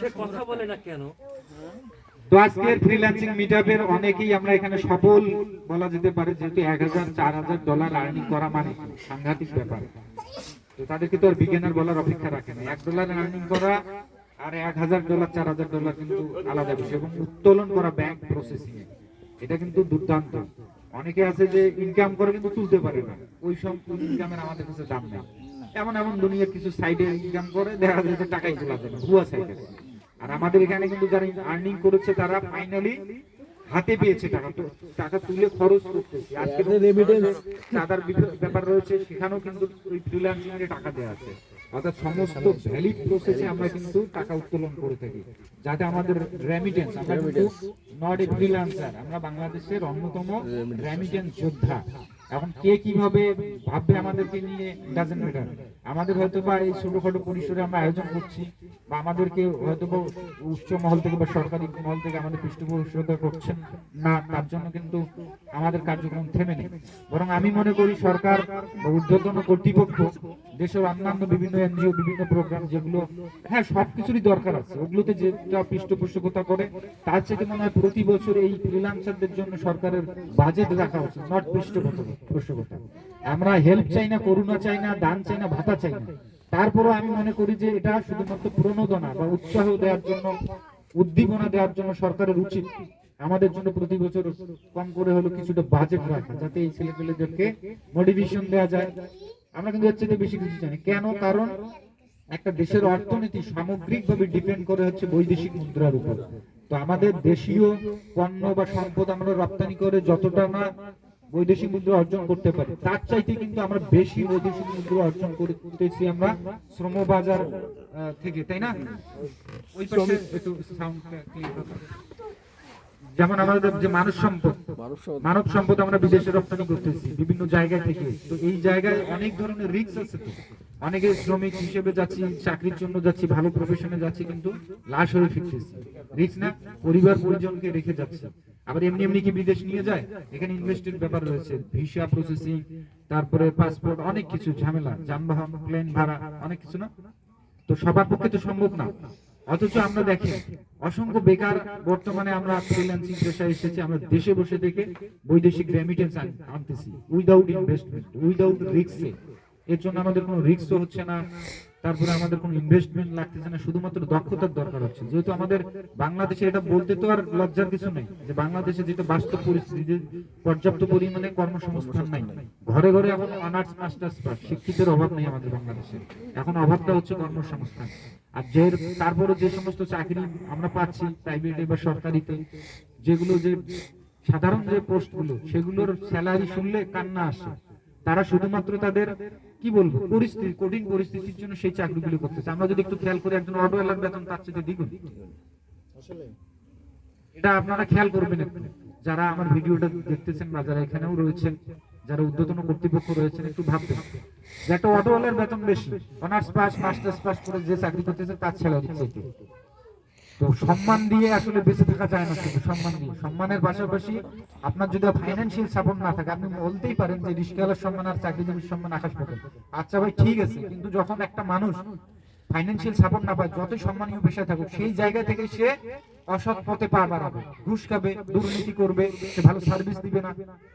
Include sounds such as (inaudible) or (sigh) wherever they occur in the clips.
সে কথা বলে না কেন? তো আজকের ফ্রিল্যান্সিং মিটআপের অনেকেই আমরা এখানে সফল বলা যেতে পারে যেহেতু এক হাজার চার হাজার ডলার আর্নিং করা মানে সাংঘাতিক ব্যাপার। তো তাদেরকে তো আর বিজ্ঞানের বলার অপেক্ষা রাখে না। এক ডলার আর্নিং করা আর এক হাজার ডলার চার হাজার ডলার কিন্তু আলাদা বিষয় এবং উত্তোলন করা ব্যাংক প্রসেসিং এ। এটা কিন্তু দুর্দান্ত। অনেকে আছে যে ইনকাম করে কিন্তু তুলতে পারে না। ওই সব ইনকামের আমাদের কাছে দাম নেই। এমন এমন দুনিয়ার কিছু সাইডে ইনকাম করে দেখা যায় যে টাকাই তোলা না ভুয়া সাইডে আর আমাদের এখানে কিন্তু যারা আর্নিং করেছে তারা ফাইনালি হাতে পেয়েছে টাকা। তো টাকা তুলে খরচ করতেছে। আজকে চাঁদার বিভিন্ন ব্যাপার রয়েছে সেখানেও কিন্তু ওই ফ্রিল্যান্সিং এর টাকা দেওয়া আছে। অর্থাৎ সমস্ত ভ্যালিড প্রসেসে আমরা কিন্তু টাকা উত্তোলন করে থাকি যাতে আমাদের রেমিটেন্স আমরা কিন্তু নট এ ফ্রিল্যান্সার আমরা বাংলাদেশের অন্যতম রেমিটেন্স যোদ্ধা। এখন কে কীভাবে ভাববে আমাদেরকে নিয়ে ডাজেন্ট আমাদের হয়তো বা এই ছোটখাটো পরিসরে আমরা আয়োজন করছি। বা আমাদেরকে হয়তো উচ্চ মহল থেকে বা সরকারি মহল থেকে আমাদের পৃষ্ঠপোষকতা করছেন না, তার জন্য কিন্তু আমাদের কার্যক্রম থেমে নেই। বরং আমি মনে করি সরকার ঊর্ধ্বতন কর্তৃপক্ষ, দেশের অন্যান্য বিভিন্ন এনজিও, বিভিন্ন প্রোগ্রাম যেগুলো হ্যাঁ সবকিছুরই দরকার আছে। ওগুলোতে যেটা পৃষ্ঠপোষকতা করে, তার চেয়ে মনে হয় প্রতি বছর এই ফ্রিলান্সারদের জন্য সরকারের বাজেট রাখা উচিত নট পৃষ্ঠপোষকতা। আমরা হেল্প চাই না, করুণা চাই না, দান চাই না, ভাতা চাই না। তারপরও আমি মনে করি যে এটা শুধুমাত্র প্রণোদনা বা উৎসাহ দেওয়ার জন্য, উদ্দীপনা দেওয়ার জন্য সরকারের উচিত। আমাদের জন্য প্রতি বছর কম করে হলো কিছুটা বাজেট রাখা, যাতে এই ছেলেপেলেদেরকে মোটিভেশন দেওয়া যায়। আমরা কিন্তু হচ্ছে বেশি কিছু জানি। কেন? কারণ একটা দেশের অর্থনীতি সামগ্রিকভাবে ডিপেন্ড করে হচ্ছে বৈদেশিক মুদ্রার উপর। তো আমাদের দেশীয় পণ্য বা সম্পদ আমরা রপ্তানি করে যতটা না বৈদেশিক মুদ্রা অর্জন করতে পারি। তার চাইতে কিন্তু আমরা বেশি বৈদেশিক মুদ্রা অর্জন করতেছি আমরা শ্রম বাজার থেকে তাই না? ওই পাশে একটু সাউন্ডটা ক্লিয়ার যেমন আমাদের যে মানব সম্পদ মানব সম্পদ। আমরা বিদেশে রপ্তানি করতেছি বিভিন্ন জায়গা থেকে। তো এই জায়গায় অনেক ধরনের রিক্স আছে তো। অনেকে শ্রমিক হিসেবে যাচ্ছি, চাকরির জন্য যাচ্ছি, ভালো প্রফেশনে যাচ্ছি, কিন্তু লাশ হয়ে ফিরতেছি রিস্ক না, পরিবার পরিজনকে রেখে যাচ্ছে। আবার এমনি এমনি কি বিদেশ নিয়ে যায়? এখানে ইনভেস্টের ব্যাপার রয়েছে। ভিসা প্রসেসিং তারপরে পাসপোর্ট অনেক কিছু, ঝামেলা। যানবাহন প্লেন ভাড়া, অনেক কিছু না? তো সবার পক্ষে তো সম্ভব না। অথচ আমরা দেখি, অসংখ্য বেকার বর্তমানে আমরা ফ্রিল্যান্সিং পেশায় এসেছি, আমরা দেশে বসে থেকে বৈদেশিক রেমিটেন্স আনতেছি। উইদাউট ইনভেস্টমেন্ট উইদাউট রিস্ক এর জন্য আমাদের কোনো রিস্কও হচ্ছে না। তারপরে আমাদের কোনো ইনভেস্টমেন্ট লাগতেছে না। শুধুমাত্র দক্ষতার দরকার হচ্ছে। যেহেতু আমাদের বাংলাদেশে এটা বলতে তো আর লজ্জার কিছু নেই। যে বাংলাদেশে যেটা বাস্তব পরিস্থিতি পর্যাপ্ত পরিমাণে কর্মসংস্থান নাই। ঘরে ঘরে এখন অনার্স মাস্টার্স পাস শিক্ষিতের অভাব নেই আমাদের বাংলাদেশে। এখন অভাবটা হচ্ছে কর্মসংস্থান। আর যে তারপরে যে সমস্ত চাকরি আমরা পাচ্ছি প্রাইভেটে বা সরকারিতে, যেগুলো যে সাধারণ যে পোস্টগুলো, সেগুলোর স্যালারি শুনলে কান্না আসে। তারা শুধুমাত্র তাদের কি বলব? পরিস্থিতি কঠিন পরিস্থিতির জন্য সেই চাকরিগুলো করতেছে। আমরা যদি একটু খেয়াল করি একজন অটোওয়ালার বেতন তার চেয়ে দ্বিগুণ। এটা আপনারা খেয়াল করবেন যারা আমার ভিডিওটা দেখতেছেন বা যারা এখানেও রয়েছেন যারা উদ্যতন কর্তৃপক্ষ রয়েছেন একটু ভাববেন। যে একটা অটোওয়ালার বেতন বেশি অনার্স পাস মাস্টার্স পাস করে যে চাকরি করতেছে তার স্যালারি চাইতে তো সম্মান দিয়ে আসলে বেঁচে থাকা যায় না শুধু সম্মান দিয়ে। সম্মানের পাশাপাশি আপনার যদি ফাইন্যান্সিয়াল সাপোর্ট না থাকে, আপনি বলতেই পারেন যে রিস্কালার সম্মান আর চাকরিজীবীর সম্মান আকাশ পাতাল আচ্ছা ভাই, ঠিক আছে। কিন্তু যখন একটা মানুষ ফাইন্যান্সিয়াল সাপোর্ট না পায়, যতই সম্মানীয় পেশায় থাকুক, সেই জায়গা থেকে সে অসৎ পথে পা বাড়াবে। ঘুষ খাবে, দুর্নীতি করবে, সে ভালো সার্ভিস দিবে না।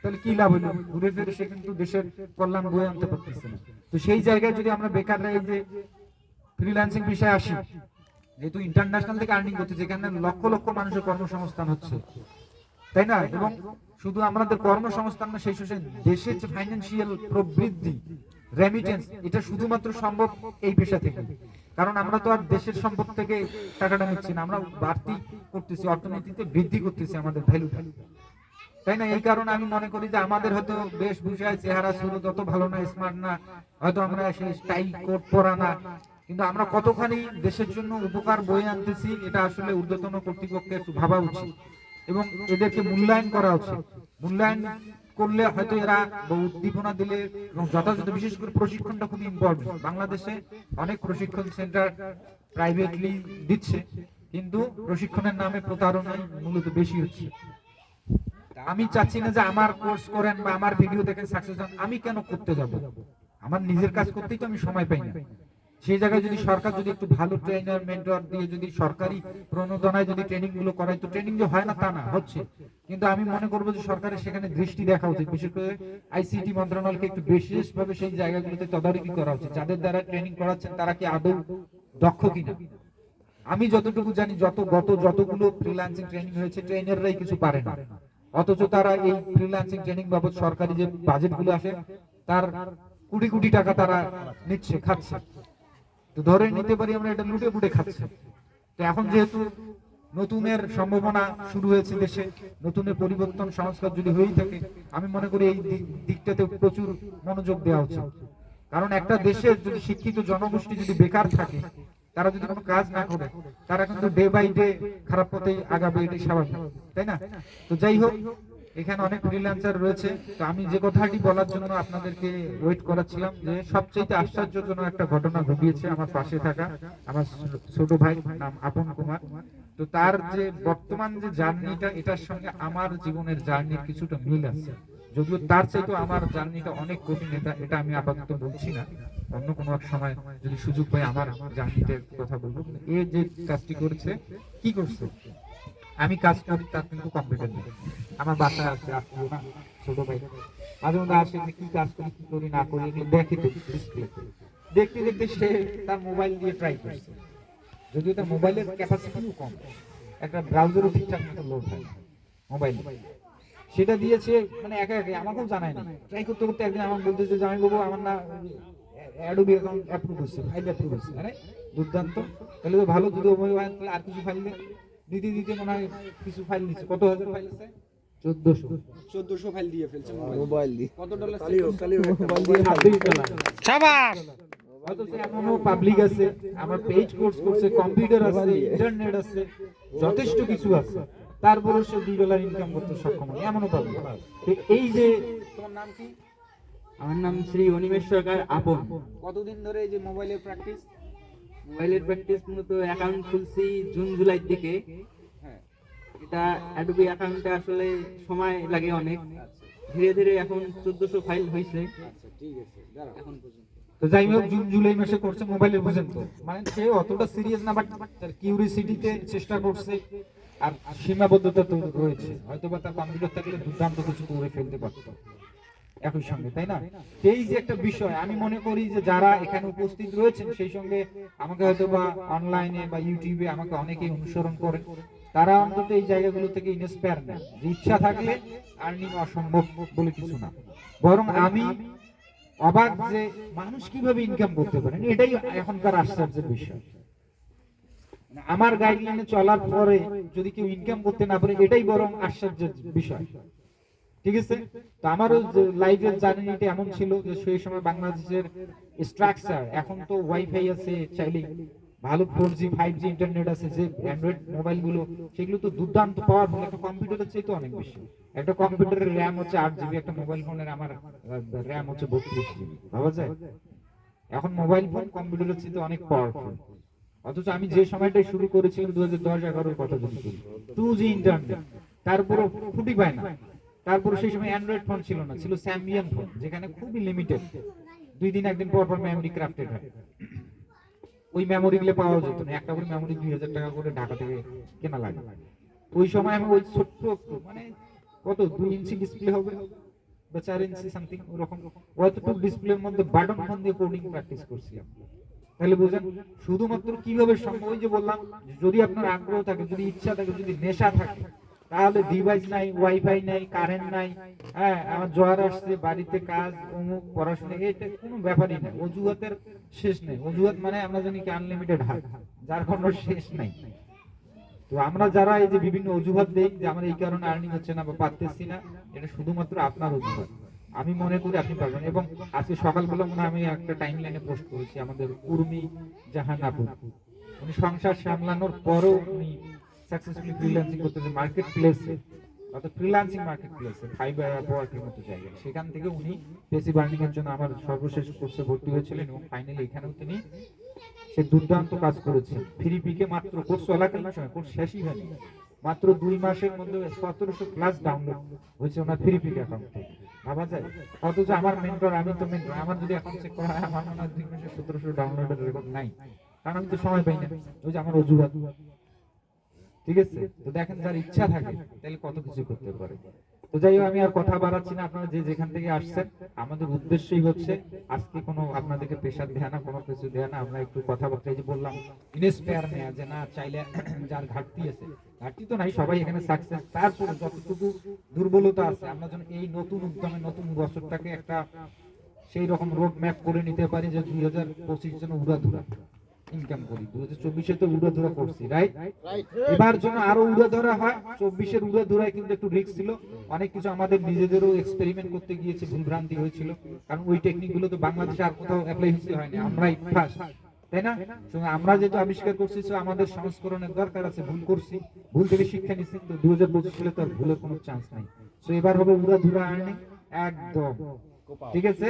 তাহলে কি লাভ হলো? ঘুরে ফিরে সে কিন্তু দেশের কল্যাণ বয়ে আনতে পারতেছে না। তো সেই জায়গায় যদি আমরা বেকাররা এই যে ফ্রিল্যান্সিং বিষয়ে আসি যেহেতু ইন্টারন্যাশনাল থেকে আর্নিং করছে, যেখানে লক্ষ লক্ষ মানুষের কর্মসংস্থান হচ্ছে। তাই না? এবং শুধু আমাদের কর্মসংস্থান না, সেই সাথে দেশের যে ফাইন্যান্সিয়াল প্রবৃদ্ধি রেমিটেন্স এটা শুধুমাত্র সম্ভব এই পেশা থেকে। কারণ আমরা তো আর দেশের সম্পদ থেকে টাকাটা নিচ্ছি না, আমরা বাড়তি করতেছি, অর্থনীতিতে বৃদ্ধি করতেছি আমাদের ভ্যালুটা তাই না? এই কারণে আমি মনে করি যে আমাদের হয়তো বেশভূষায় চেহারা সুরত অত ভালো না স্মার্ট না, হয়তো আমরা সেই স্টাইল কোট পরা না। কিন্তু আমরা কতখানি দেশের জন্য উপকার বয়ে আনতেছি, এটা আসলে ঊর্ধ্বতন কর্তৃপক্ষের একটু ভাবা উচিত। এবং এদেরকে মূল্যায়ন করা উচিত। মূল্যায়ন করলে হয়তো এরা উদ্দীপনা দিলে এবং যথাযথ, বিশেষ করে প্রশিক্ষণটা খুব ইম্পর্টেন্ট বাংলাদেশে অনেক প্রশিক্ষণ সেন্টার প্রাইভেটলি দিচ্ছে, কিন্তু প্রশিক্ষণের নামে প্রতারণাই মূলত বেশি হচ্ছে। আমি চাচ্ছি না যে আমার কোর্স করেন বা আমার ভিডিও দেখে সাকসেস হন, আমি কেন করতে যাব? আমার নিজের কাজ করতেই তো আমি সময় পাই না। সেই জায়গায় যদি সরকার যদি একটু ভালো ট্রেনার মেন্টর দিয়ে যদি সরকারি প্রণোদনায় যদি ট্রেনিংগুলো করায়, তো ট্রেনিং যে হয় না তা না, হচ্ছে। কিন্তু আমি মনে করব যে সরকারের সেখানে দৃষ্টি দেখা উচিত। বিশেষ করে আইসিটি মন্ত্রণালয়কে একটু বিশেষভাবে সেই জায়গাগুলোতে তদারকি করা উচিত। যাদের দ্বারা ট্রেনিং করাচ্ছেন, তারা কি আদৌ দক্ষ কিনা? আমি যতটুকু জানি, যত গত যতগুলো ফ্রিল্যান্সিং ট্রেনিং হয়েছে ট্রেনাররাই কিছু পারে না। অথচ তারা এই ফ্রিল্যান্সিং ট্রেনিং বাবদ সরকারি যে বাজেটগুলো আসে, তার কোটি কোটি টাকা তারা নিচ্ছে, খাচ্ছে। তো ধরে নিতে পারি আমরা এটা লুটে পুটে খাচ্ছে। তো এখন যেহেতু নতুনের সম্ভাবনা শুরু হয়েছে দেশে, নতুনের পরিবর্তন সংস্কার যদি হয়েই থাকে, আমি মনে করি এই দিক- দিকটাতে প্রচুর মনোযোগ দেওয়া উচিত। কারণ একটা দেশের যদি শিক্ষিত জনগোষ্ঠী যদি বেকার থাকে, তারা যদি কোনো কাজ না করে, তারা কিন্তু ডে বাই ডে খারাপ পথে আগাবে, এটাই স্বাভাবিক। তাই না? তো যাই হোক এখানে অনেক ফ্রিল্যান্সার রয়েছে। তো আমি যে কথাটি বলার জন্য আপনাদেরকে ওয়েট করাচ্ছিলাম যে সবচেয়ে আশ্চর্যজনক একটা ঘটনা ঘটিয়েছে আমার পাশে থাকা আমার ছোট ভাই, নাম আপন কুমার। তো তার যে বর্তমান যে জার্নিটা, এটার সঙ্গে আমার জীবনের জার্নির কিছুটা মিল আছে। যদিও তার চাইতে আমার জার্নিটা অনেক কঠিন, এটা এটা আমি আপাতত বলছি না। অন্য কোনো এক সময় যদি সুযোগ পাই আমার জার্নিটার কথা বলব। এ যে কাজটি করেছে, কি করছে? আমি কাজ করি তার কিন্তু কম্পিউটার নেই আমার বাচ্চা আছে আত্মীয় না, ছোট ভাই। মাঝে মধ্যে আসে কি কাজ করি, কি করি, না করি দেখে তো ডিসপ্লে দেখতে দেখতে সে তার মোবাইল দিয়ে ট্রাই করছে। যদিও তার মোবাইলের ক্যাপাসিটিও কম। একটা ব্রাউজারও ঠিকঠাক মতো লোড হয় মোবাইল সেটা দিয়েছে মানে একা একা আমাকেও জানায় না ট্রাই করতে করতে একদিন আমাকে বলতেছে যে, আমি বাবু আমার না অ্যাডোবি অ্যাকাউন্ট অ্যাপ্রুভ হচ্ছে ফাইল অ্যাপ্রুভ হচ্ছে। আরে, দুর্দান্ত। তাহলে তো ভালো, যদি আর কিছু ফাইল দিতে দিতে মনে হয় কিছু ফাইল দিচ্ছে কত হাজার ফাইল আছে? চোদ্দশো। চোদ্দশো ফাইল দিয়ে ফেলছে মোবাইল দিয়ে। কত ডলার মোবাইল দিয়ে হাতেই চালায়। হয়তো সে এমনও পাবলিক আছে আমার পেজ কোর্স করছে কম্পিউটার আছে ইন্টারনেট আছে যথেষ্ট কিছু আছে। তারপরে সে দুই ডলার ইনকাম করতে সক্ষম হয় এমনও পাবলিক এই যে তোমার নাম কি? আমার নাম শ্রী অনিমেশ সরকার আপন। কতদিন ধরে এই যে মোবাইলের প্র্যাকটিস মোবাইলের প্র্যাকটিস মূলত অ্যাকাউন্ট খুলছি জুন, জুলাই থেকে। এটা অ্যাডোবি অ্যাকাউন্টে আসলে সময় লাগে অনেক। ধীরে ধীরে এখন চোদ্দশো ফাইল হয়েছে। তো যাই হোক, জুন, জুলাই মাসে করছে মোবাইলে বুঝেন তো। মানে সে অতটা সিরিয়াস না বাট তার কিউরিসিটিতে চেষ্টা করছে আর সীমাবদ্ধতা তো রয়েছে হয়তো বা তার কম্পিউটার থাকলে দুর্দান্ত কিছু করে ফেলতে পারতো। একই সঙ্গে, তাই না? এই যে একটা বিষয়, আমি মনে করি যে যারা এখানে উপস্থিত রয়েছেন, সেই সঙ্গে আমাকে হয়তো বা অনলাইনে বা ইউটিউবে আমাকে অনেকেই অনুসরণ করেন, তারা অন্তত এই জায়গাগুলো থেকে ইন্সপায়ার নেন। যে ইচ্ছা থাকলে আর্নিং অসম্ভব বলে কিছু না। বরং আমি অবাক যে মানুষ কীভাবে ইনকাম করতে পারেন এটাই এখনকার আশ্চর্যের বিষয়। আমার গাইডলাইনে চলার পরে যদি কেউ ইনকাম করতে না পারে, এটাই বরং আশ্চর্যের বিষয়। ঠিক আছে? তো আমারও লাইফের জার্নিটা এমন ছিল যে সেই সময় বাংলাদেশের স্ট্রাকচার এখন তো ওয়াইফাই আছে, চাইলেই ভালো four G five G internet আছে, যে অ্যান্ড্রয়েড মোবাইলগুলো, সেগুলো তো দুর্দান্ত পাওয়ারফুল একটা কম্পিউটারের চাইতে অনেক বেশি। একটা কম্পিউটারের র্যাম হচ্ছে আট জিবি একটা মোবাইল ফোনের আমার র্যাম হচ্ছে বত্রিশ জিবি ভাবা যায়? এখন মোবাইল ফোন কম্পিউটারের চাইতে অনেক পাওয়ারফুল অথচ আমি যে সময়টাই শুরু করেছিলাম দু হাজার দশ এগারোর কথা যদি বলি টু জি ইন্টারনেট তারপরও ফুটি পায় না। তারপর সেই সময় অ্যান্ড্রয়েড ফোন ছিল না, ছিল স্যামবিয়ান ফোন যেখানে খুবই লিমিটেড দুই দিন, একদিন পর পর মেমোরি ক্রাফটেড হয়। ওই মেমোরি গুলো পাওয়া যেত না, একটা করে মেমোরি দুই হাজার টাকা করে ঢাকা থেকে কেনা লাগে। ওই সময় আমি ওই ছোট্ট একটু মানে কত, দুই ইঞ্চি ডিসপ্লে হবে বা চার ইঞ্চি সামথিং ওরকম। অতটুকু ডিসপ্লের মধ্যে বাটন ফোন দিয়ে কোডিং প্র্যাকটিস করছিলাম। তাহলে বুঝেন, শুধুমাত্র কীভাবে সম্ভব, ওই যে বললাম, যদি আপনার আগ্রহ থাকে, যদি ইচ্ছা থাকে, যদি নেশা থাকে তাহলে ডিভাইস নাই ওয়াইফাই নাই কারেন্ট নাই। হ্যাঁ আমার জ্বর আসছে, বাড়িতে কাজ, অমুক, পড়াশোনা, এটা কোনো ব্যাপারই না। অজুহাতের শেষ নেই। অজুহাত মানে আমরা জানি কি আনলিমিটেড হাত। যার কোনো শেষ নাই। তো আমরা যারা এই যে বিভিন্ন অজুহাত দেই, যে আমার এই কারণে আর্নিং হচ্ছে না বা পারতেছি না, এটা শুধুমাত্র আপনার অজুহাত। আমি মনে করি আপনি পারবেন। এবং আজকে সকালবেলা মনে আমি একটা টাইম লাইনে পোস্ট করেছি, আমাদের উর্মি জাহান আপু উনি সংসার সামলানোর পরও উনি সাকসেসফুলি ফ্রিল্যান্সিং করতেছে মার্কেট প্লেসে অর্থাৎ ফ্রিল্যান্সিং মার্কেট প্লেসে ফাইবার ওয়ার্কের মতো জায়গায়। সেখান থেকে উনি বেশি বার্নিং এর জন্য আমার সর্বশেষ কোর্সে ভর্তি হয়েছিলেন এবং ফাইনালি এখানেও তিনি সে দুর্দান্ত কাজ করেছেন। ফ্রি পিকে মাত্র কোর্স চলাকালীন সময় কোর্স শেষই হয়নি। মাত্র দুই মাসের মধ্যে সতেরোশো প্লাস ডাউনলোড হয়েছে ওনার ফ্রি পিক অ্যাকাউন্ট থেকে ভাবা যায়? অথচ আমার মেন্টর আমি তো মেন্টর আমার যদি এখন চেক করা হয়, আমার মনে হয় দুই মাসে সতেরোশো ডাউনলোডের রেকর্ড নাই। কারণ আমি তো সময় পাই না। ওই যে আমার অজুহাত। ঠিক আছে? তো দেখেন, যার ইচ্ছা থাকে, তাহলে কত কিছু করতে পারে। তো যাই হোক, আমি আর কথা বাড়াচ্ছি না। আপনারা যে যেখান থেকে আসছেন, আমাদের উদ্দেশ্যই হচ্ছে, আজকে কোনো আপনাদেরকে প্রেশার দেয় না কোনো কিছু দেয় না আমরা একটু কথাবার্তা যে বললাম ইনস্পায়ার নেওয়া যে না, চাইলে (clears throat) যার ঘাটতি আছে, ঘাটতি তো নাই, সবাই এখানে সাকসেস তারপরে যতটুকু দুর্বলতা আছে, আমরা যেন এই নতুন উদ্যমে, নতুন বছরটাকে একটা সেই রকম রোড ম্যাপ করে নিতে পারি যে দুই হাজার পঁচিশ যেন উড়াধুরা। ইনকাম করি। দুই হাজার চব্বিশে তো উড়াধুরা করছি রাইট এবার জন্য আরও উড়াধুরা হয় চব্বিশের উড়াধুরায় কিন্তু একটু রিস্ক ছিল। অনেক কিছু আমাদের নিজেদেরও এক্সপেরিমেন্ট করতে গিয়েছে ভুলভ্রান্তি হয়েছিল। কারণ ওই টেকনিকগুলো তো বাংলাদেশে আর কোথাও অ্যাপ্লাই হতে হয়নি আমরাই ফার্স্ট তাই না? আমরা যেহেতু আবিষ্কার করছি আমাদের সংস্করণের দরকার আছে ভুল করছি ভুল থেকে শিক্ষা নিচ্ছি তো দুই হাজার পঁচিশ সালে তো আর ভুলের কোনো চান্স নাই। তো এবার হবে উড়াধুরা আর্নিং একদম। ঠিক আছে?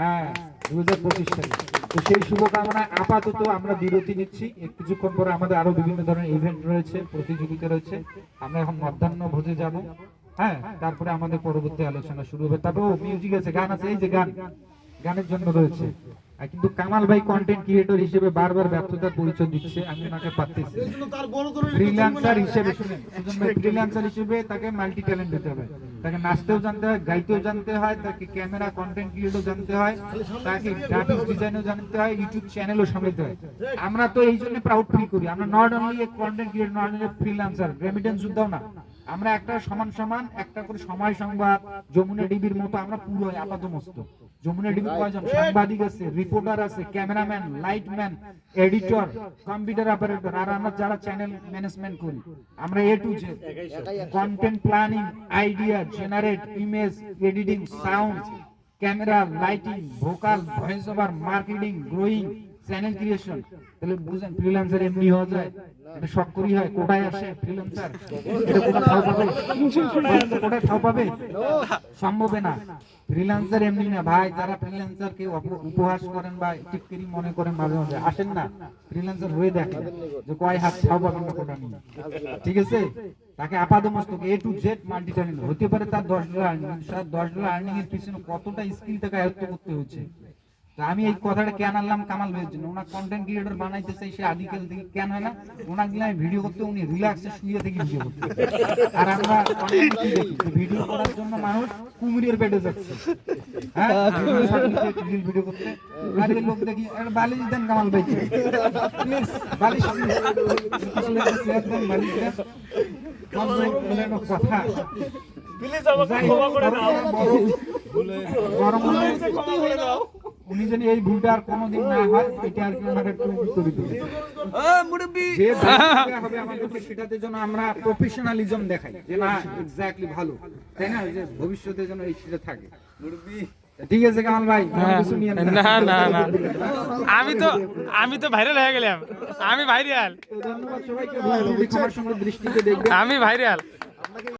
হ্যাঁ দু হাজার পঁচিশ সালে। তো সেই শুভকামনায় আপাতত আমরা বিরতি নিচ্ছি। কিছুক্ষণ পরে আমাদের আরও বিভিন্ন ধরনের ইভেন্ট রয়েছে প্রতিযোগিতা রয়েছে। আমরা এখন মধ্যাহ্ন ভোজে যাব। হ্যাঁ তারপরে আমাদের পরবর্তী আলোচনা শুরু হবে। তারপরে মিউজিক আছে গান আছে এই যে গান। গানের জন্য রয়েছে। কিন্তু কামাল ভাই কন্টেন্ট ক্রিয়েটর হিসেবে বারবার ব্যর্থতার পরিচয় দিচ্ছে, আমি ওনাকে পাচ্ছি ফ্রিল্যান্সার হিসেবে ফ্রিল্যান্সার হিসেবে তাকে মাল্টি ট্যালেন্ট দিতে হবে। তাকে নাচতেও জানতে হয়, গাইতেও জানতে হয়, তাকে ক্যামেরা কন্টেন্ট ক্রিয়েটও জানতে হয়, তাকে গ্রাফিক্স ডিজাইনও জানতে হয় ইউটিউব চ্যানেলও সামলাতে হয়। আমরা তো এই জন্য প্রাউড ফিল করি। আমরা not only content creator not only freelancer remittance যোদ্ধাও না। আমরা একটা সমান সমান একটা করে সময় সংবাদ যমুনা ডিবির মতো আমরা পুরো আপাতমস্ত যমুনা ডিবি কয়জন? সাংবাদিক আছে রিপোর্টার আছে cameraman lightman editor computer operator আর আমরা যারা চ্যানেল ম্যানেজমেন্ট করি আমরা A to Z content planning idea generate image editing sound camera lighting vocal voice over marketing growing channel creation তাহলে বুঝেন ফ্রিল্যান্সার এমনি হওয়া যায়। এটা শখ করি হয় কোটায় আসে ফ্রিল্যান্সার এটা কোটা পাবে? কোটায় পাবে? সম্ভবে না। ফ্রিল্যান্সার এমনি না। ভাই যারা ফ্রিল্যান্সার কে উপহাস করেন বা টিটকিরি মনে করেন মাঝে মাঝে আসেন না। ফ্রিল্যান্সার হয়ে দেখেন যে কয় হাত পাবেন না কোটা নিয়ে। ঠিক আছে? তাকে আপাদমস্তক এ টু জেড মাল্টি হতে পারে তার দশ ডলার আর্নিং স্যার দশ ডলার আর্নিং এর পিছনে কতটা স্কিল তাকে আয়ত্ত করতে হচ্ছে? তো আমি এই কথাটা কেন আনলাম কামাল ভাইয়ের জন্য? ওনার কন্টেন্ট ক্রিয়েটর বানাইতে চাই সে আদিকাল থেকে। কেন হয় না? ওনার দিলে আমি ভিডিও করতে উনি রিল্যাক্সে শুয়ে থেকে ভিডিও করতে আর আমরা ভিডিও করার জন্য মানুষ কুমিরের পেটে যাচ্ছে। হ্যাঁ? ভিডিও করতে। আর লোক দেখি একটা বালিশ দেন কামাল ভাই। প্লিজ বালিশ বালিশ দেন কথা। প্লিজ আমাকে ক্ষমা করে দাও। গরম হলে উনি যেন এই ভুলটা আর কোনোদিন না হয় এটা আর কি ওনাকে একটু করে দিবেন যে হবে আমাদেরকে সেটাতে যেন আমরা প্রফেশনালিজম দেখাই যে না এক্স্যাক্টলি ভালো। তাই না? যে ভবিষ্যতে যেন এই সেটা থাকে। ঠিক আছে কামাল ভাই কিছু নিয়ে না। না না আমি তো আমি তো ভাইরাল হয়ে গেলাম। আমি ভাইরাল আমি ভাইরাল